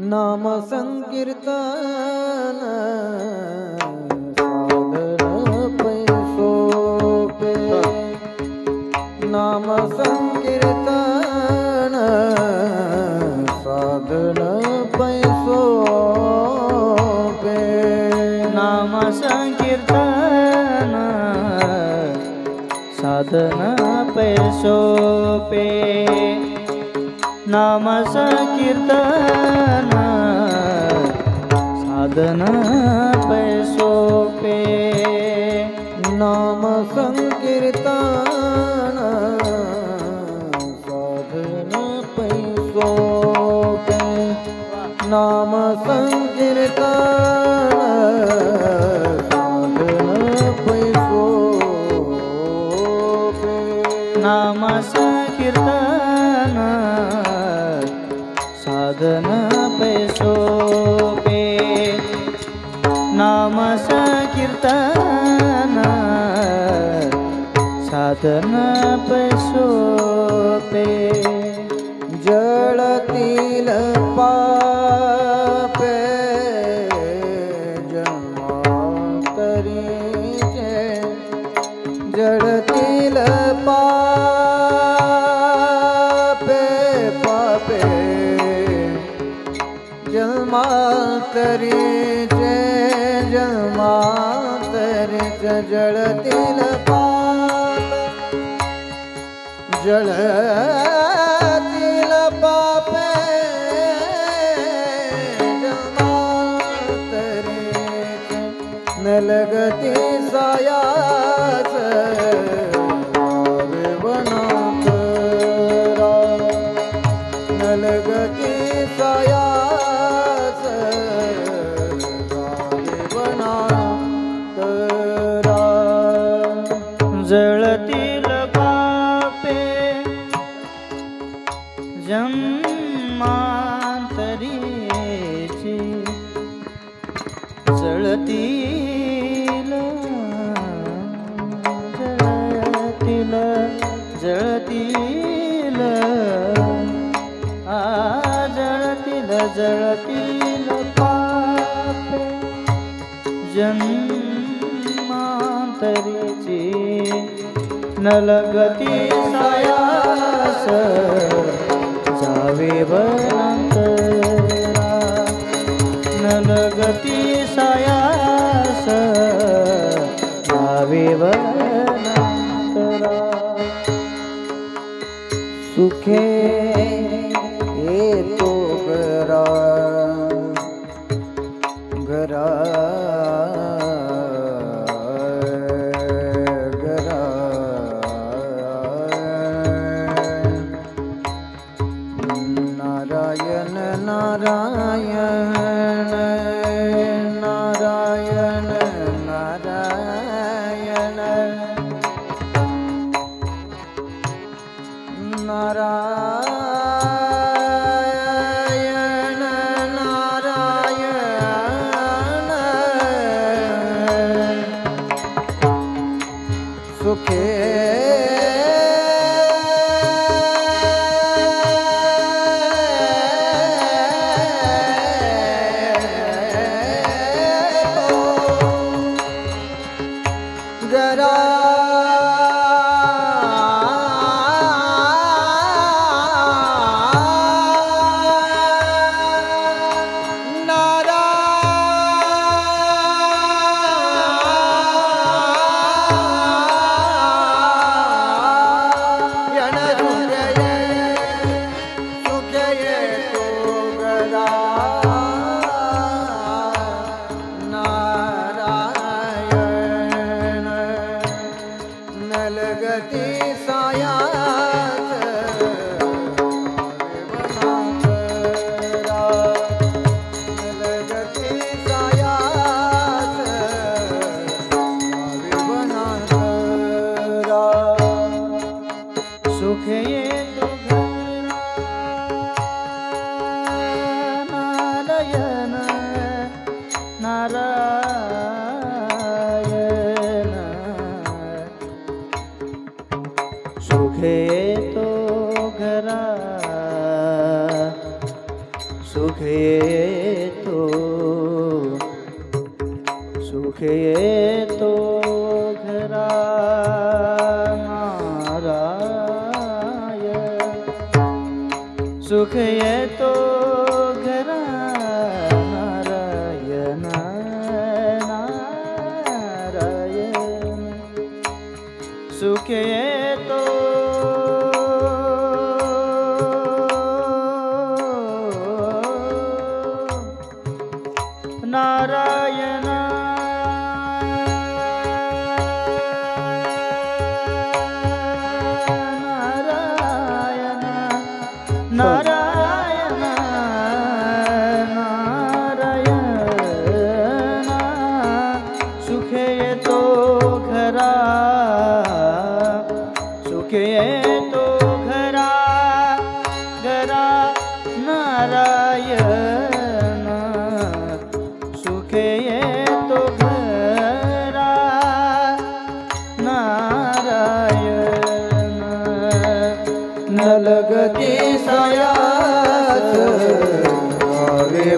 ਨਾਮ ਸੰਕੀਰਤਨ ਸਾਧਨ ਪੈਸੋ ਪੇ ਨਾਮ ਸੰਕੀਰਤਨ ਸਾਧਨ ਪੈ ਨਾਮ ਸੰਕੀਰਤਨ ਸਾਧਨ ਪੈ ਸੋਪੇ। नाम संकीर्तन साधन पैसोपे नाम संकीर्तन साधन पैसोपे नाम संकीर्तन पे सोपे नाम संकीर्तन साधन पे जळतील पा કરી છે જમા તરી છે જળ તિલ પાલ જળ जळतील जळतील जळतील. आ जळतील जळतील पापे. जन्मांतरीची नलगती सायास जावे वनांतरा. नलगती सुखे सुखे तो घरा. घरा. நாராயண நாராயண. சுகே सुखे येतो नारायण। नारायण सुख येतो घरा सुखे तो सुखे नारायण सुख येतो घरा नारायण नारायण। सुख येतो नारायण नारायण। नारायण। सुख येतो घरा। नारायण। नलगती सायास। गावे